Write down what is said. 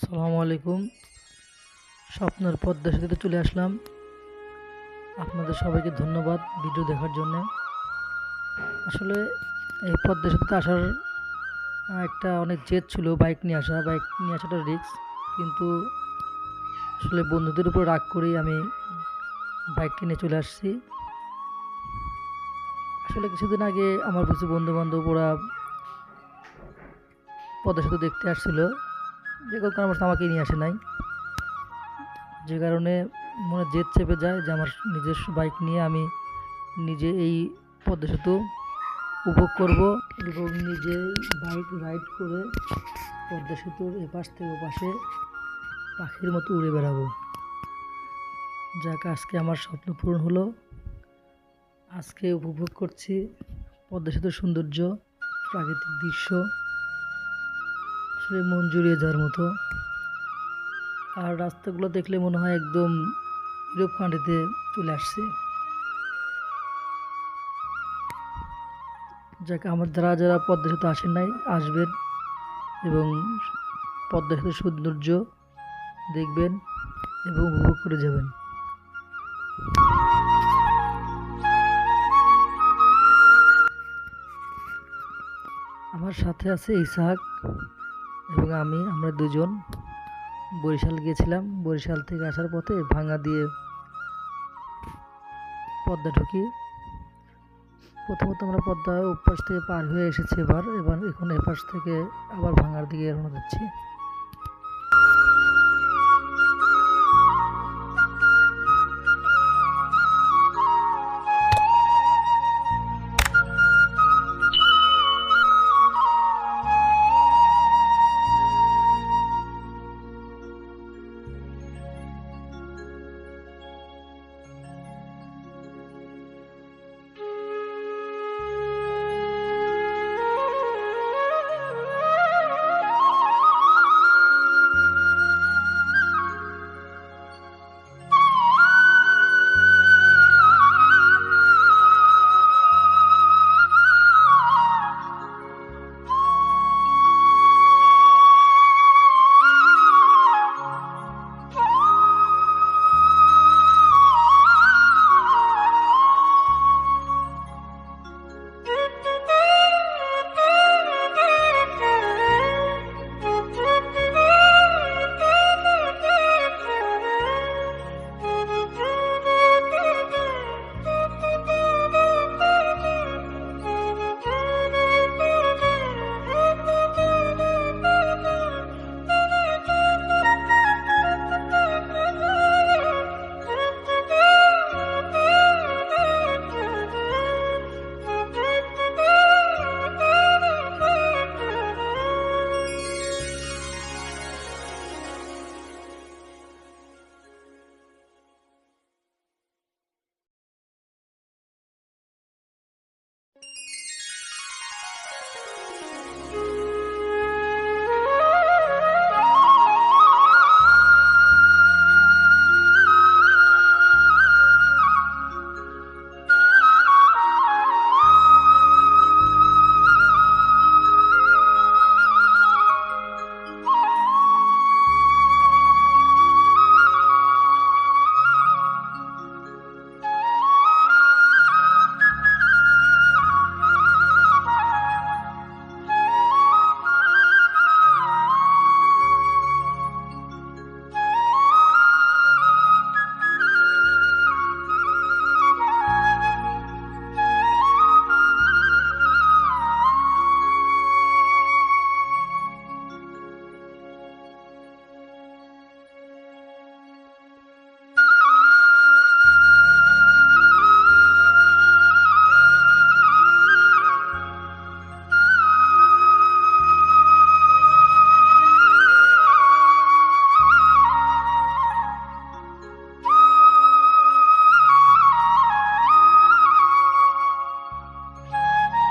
সালামু আলাইকুম। স্বপ্নের পদ্মা সেতুতে চলে আসলাম। আপনাদের সবাইকে ধন্যবাদ ভিডিও দেখার জন্য। আসলে এই পদ্মা সেতুতে আসার একটা অনেক জেদ ছিল বাইক নিয়ে আসা, বাইক নিয়ে আসাটা রিস্ক। কিন্তু আসলে বন্ধুদের উপর রাগ করেই আমি বাইক কিনে চলে আসছি। আসলে কিছুদিন আগে আমার কিছু বন্ধু বান্ধব ওরা পদ্মা সেতু দেখতে আসছিল। যে কোনো কারণবশত আমাকে নিয়ে আসে নাই। যে কারণে মনে জেদ চেপে যায় যে আমার নিজস্ব বাইক নিয়ে আমি নিজে এই পদ্মা সেতু উপভোগ করব এবং নিজে বাইক রাইড করে পদ্মা সেতুর এপাশ থেকে ওপাশে পাখির মতো উড়ে বেড়াবো। যাক, আজকে আমার স্বপ্ন পূরণ হলো। আজকে উপভোগ করছি পদ্মা সেতুর সৌন্দর্য, প্রাকৃতিক দৃশ্য। আসলে মন জুড়িয়ে যাওয়ার মতো। আর রাস্তাগুলো দেখলে মনে হয় একদম ইউরোপ কান্ট্রিতে চলে আসছে। যাকে, আমার যারা যারা পদ্মা সেতু আসেন নাই, আসবেন এবং পদ্মা সেতুর সৌন্দর্য দেখবেন এবং উপভোগ করে যাবেন। আমার সাথে আছে ইসাহাক। এবং আমি, আমরা দুজন বরিশাল গিয়েছিলাম। বরিশাল থেকে আসার পথে ভাঙা দিয়ে পদ্মা ঢুকি। প্রথমত আমরা পদ্মা ওপাশ থেকে পার হয়ে এসেছি এবার এবার এখন এপাশ থেকে আবার ভাঙার দিকে রওনা দিচ্ছি।